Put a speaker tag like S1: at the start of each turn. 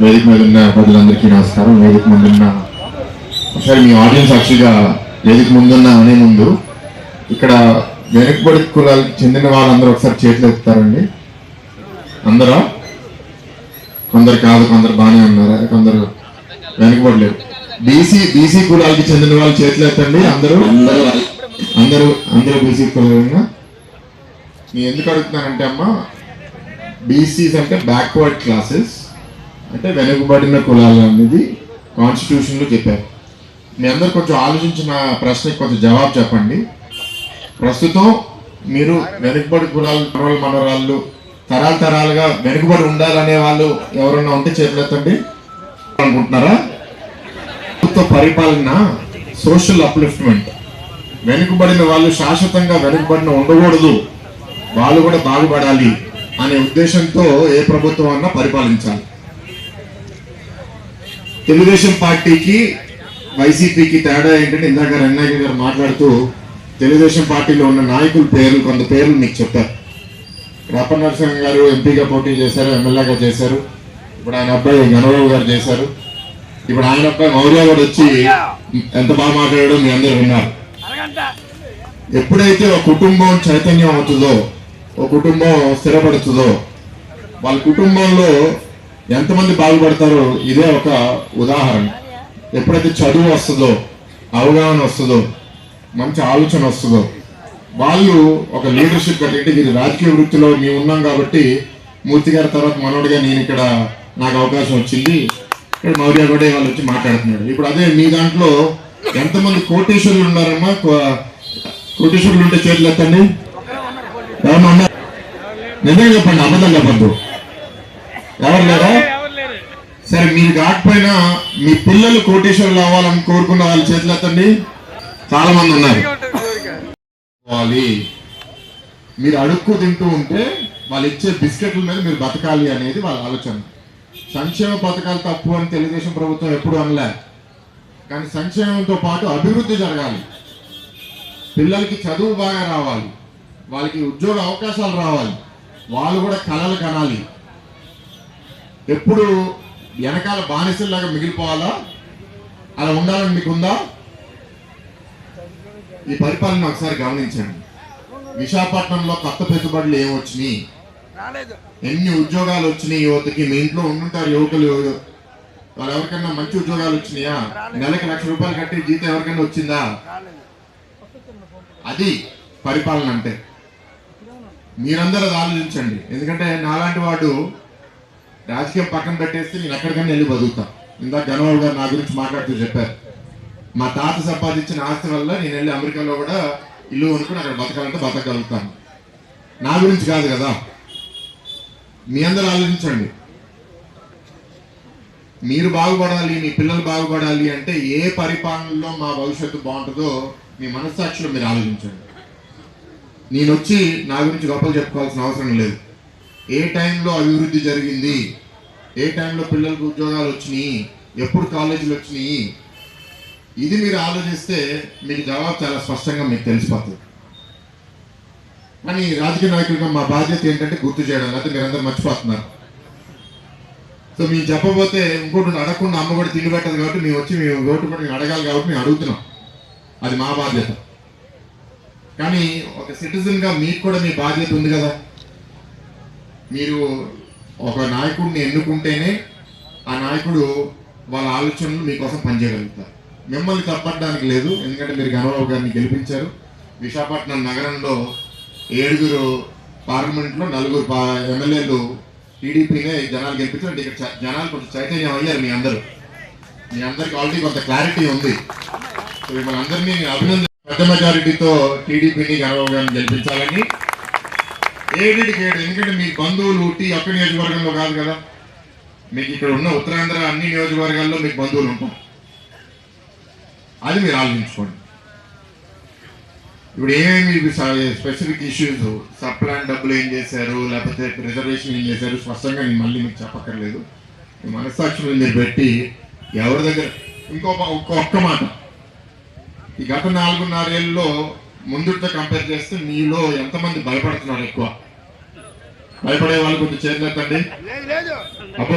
S1: వేదిక మీద ఉన్న ప్రజలందరికీ నమస్కారం. వేదిక ముందున్న ఒకసారి మీ ఆడియన్స్ యాక్చువల్గా వేదిక ముందున్న అనే ముందు ఇక్కడ వెనుకబడి కులాలకు చెందిన వాళ్ళందరూ ఒకసారి చేతులు ఎత్తారండి అందరా? కొందరు కాదు కొందరు బాగానే ఉన్నారు? కొందరు వెనుకబడలేరు బీసీ బీసీ కులాలకి చెందిన వాళ్ళు చేతులు ఎత్తండి అందరూ?
S2: అందరూ
S1: అందరూ బీసీ కులాలైనా? నేను ఎందుకు అడుగుతున్నానంటే అమ్మ బీసీస్ అంటే బ్యాక్వర్డ్ క్లాసెస్ అంటే వెనుకబడిన కులాలు అనేది కాన్స్టిట్యూషన్లో చెప్పారు. మీ అందరు కొంచెం ఆలోచించిన ప్రశ్నకి కొంచెం జవాబు చెప్పండి. ప్రస్తుతం మీరు వెనుకబడి కులాలు మనవలు మనవరాళ్ళు తరాల తరాలుగా వెనుకబడి ఉండాలనే వాళ్ళు ఎవరన్నా ఉంటే చేతులెత్తండి అనుకుంటున్నారా? ప్రభుత్వ పరిపాలన సోషల్ అప్లిఫ్ట్మెంట్ వెనుకబడిన వాళ్ళు శాశ్వతంగా వెనుకబడిన ఉండకూడదు. వాళ్ళు కూడా బాగుపడాలి అనే ఉద్దేశంతో ఏ ప్రభుత్వం అన్నా పరిపాలించాలి. తెలుగుదేశం పార్టీకి వైసీపీకి తేడా ఏంటంటే ఇందాక రంగనాయక గారు మాట్లాడుతూ తెలుగుదేశం పార్టీలో ఉన్న నాయకుల పేర్లు కొంత పేర్లు మీకు చెప్పారు. రప్ప నరసింహ గారు ఎంపీగా పోటీ చేశారు ఎమ్మెల్యేగా చేశారు. ఇప్పుడు ఆయన అబ్బాయి గణరావు గారు చేశారు. ఇప్పుడు ఆయన అబ్బాయి మౌర్య గారు వచ్చి ఎంత బాగా మాట్లాడాడో మీ అందరు విన్నారు. ఎప్పుడైతే ఒక కుటుంబం చైతన్యం అవుతుందో ఒక కుటుంబం స్థిరపడుతుందో వాళ్ళ కుటుంబంలో ఎంతమంది బాగుపడతారో ఇదే ఒక ఉదాహరణ. ఎప్పుడైతే చదువు వస్తుందో అవగాహన వస్తుందో మంచి ఆలోచన వస్తుందో వాళ్ళు ఒక లీడర్షిప్ అంటే ఇది రాజకీయ వృత్తిలో మేము ఉన్నాం కాబట్టి మూర్తి గారి తర్వాత మనోడిగా నేను ఇక్కడ నాకు అవకాశం వచ్చింది. ఇక్కడ మౌర్య కూడా వాళ్ళు వచ్చి మాట్లాడుతున్నాడు ఇప్పుడు అదే మీ దాంట్లో ఎంతమంది కోటేశ్వరులు ఉన్నారమ్మా? కోటేశ్వరులు ఉంటే చేతులు ఎత్తండి. నిజంగా చెప్పండి అబద్ధం చెప్పద్దు. ఎవరు లేరా సరే మీరు కాకపోయినా మీ పిల్లలు కోటేశ్వరులు అవ్వాలని కోరుకున్న వాళ్ళ చేతులు ఎత్తండి చాలా మంది ఉన్నారు. మీరు అడుక్కు తింటూ ఉంటే వాళ్ళు ఇచ్చే బిస్కెట్ల మీద మీరు బతకాలి అనేది వాళ్ళ ఆలోచన. సంక్షేమ పథకాలు తప్పు అని తెలుగుదేశం ప్రభుత్వం ఎప్పుడు అనలే. కానీ సంక్షేమంతో పాటు అభివృద్ధి జరగాలి. పిల్లలకి చదువు బాగా రావాలి. వాళ్ళకి ఉద్యోగ అవకాశాలు రావాలి. వాళ్ళు కూడా కళలు కనాలి. ఎప్పుడు వెనకాల బానిసల్లాగా మిగిలిపోవాలా? అలా ఉండాలని మీకు ఉందా ఈ పరిపాలన ఒకసారి గమనించండి. విశాఖపట్నంలో కొత్త పెట్టుబడులు ఏమొచ్చినాయి ఎన్ని ఉద్యోగాలు వచ్చినాయి యువతకి? మీ ఇంట్లో ఉండుంటారు యువకులు. వాళ్ళు ఎవరికైనా మంచి ఉద్యోగాలు వచ్చినాయా? నెలకి లక్ష రూపాయలు కట్టి జీతం ఎవరికైనా వచ్చిందా? అది పరిపాలన అంటే. మీరందరూ అది ఆలోచించండి. ఎందుకంటే నాలాంటి వాడు రాజకీయం పక్కన పెట్టేస్తే నేను ఎక్కడికైనా వెళ్ళి బతుకుతా. ఇందాక గణవాడు గారు నా గురించి మాట్లాడుతూ చెప్పారు. మా తాత సంపాదించిన ఆస్తి వల్ల నేను వెళ్ళి అమెరికాలో కూడా ఇల్లు కొనుక్కుని అక్కడ బతకాలంటే బతకగలుగుతాను. నా గురించి కాదు కదా. మీ అందరూ ఆలోచించండి. మీరు బాగుపడాలి మీ పిల్లలు బాగుపడాలి అంటే ఏ పరిపాలనలో మా భవిష్యత్తు బాగుంటుందో మీ మనస్సాక్షిలో మీరు ఆలోచించండి. నేను వచ్చి నా గురించి గొప్పలు చెప్పుకోవాల్సిన అవసరం లేదు. ఏ టైంలో అభివృద్ధి జరిగింది? ఏ టైంలో పిల్లలకు ఉద్యోగాలు వచ్చినాయి? ఎప్పుడు కాలేజీలు వచ్చినాయి? ఇది మీరు ఆలోచిస్తే మీకు జవాబు చాలా స్పష్టంగా మీకు తెలిసిపోతుంది. కానీ రాజకీయ నాయకులుగా మా బాధ్యత ఏంటంటే గుర్తు చేయడం లేకపోతే మీరందరూ మర్చిపోతున్నారు. సో మేము చెప్పబోతే ఇంకోటి అడగకుండా అమ్మ కూడా తిండి పెట్టదు కాబట్టి మేము వచ్చి మేము ఓటు కూడా మేము అడగాలి కాబట్టి మేము అడుగుతున్నాం. అది మా బాధ్యత. కానీ ఒక సిటిజన్గా మీకు కూడా మీ బాధ్యత ఉంది కదా? మీరు ఒక నాయకుడిని ఎన్నుకుంటేనే ఆ నాయకుడు వాళ్ళ ఆలోచనలు మీకోసం పనిచేయగలుగుతారు. మిమ్మల్ని తప్పడానికి లేదు ఎందుకంటే మీరు గణరావు గారిని గెలిపించారు. విశాఖపట్నం నగరంలో ఏడుగురు పార్లమెంట్లో నలుగురు పా ఎమ్మెల్యేలు టీడీపీనే జనాలు గెలిపించారు. అంటే ఇక్కడ జనాలు కొంచెం చైతన్యం అయ్యారు మీ అందరూ. మీ అందరికి ఆల్రెడీ కొంత క్లారిటీ ఉంది. మిమ్మల్ని అందరినీ అభినందన పెద్ద మెజారిటీతో టీడీపీని గణరావు గారిని గెలిపించాలని ఏడికి ఏడు. ఎందుకంటే మీ బంధువులు టీ ఒక్క నియోజకవర్గంలో కాదు కదా. మీకు ఇక్కడ ఉన్న ఉత్తరాంధ్ర అన్ని నియోజకవర్గాల్లో మీకు బంధువులు ఉంటాం. అది మీరు ఆలోచించుకోండి. ఇప్పుడు ఏమేమి స్పెసిఫిక్ ఇష్యూస్ సప్లాన్ డబ్బులు ఏం చేశారు? లేకపోతే రిజర్వేషన్ ఏం చేశారు? స్పష్టంగా నేను మళ్ళీ మీకు చెప్పక్కర్లేదు. మీ మనస్సాక్షులు మీరు పెట్టి ఎవరి దగ్గర ఇంకో ఒక్క ఒక్క మాట. ఈ గత నాలుగున్నరేళ్ళలో ముందుతో కంపేర్ చేస్తే మీలో ఎంతమంది భయపడుతున్నారు ఎక్కువ? భయపడే వాళ్ళు కొంచెం చేతులెత్తండి అబ్బో.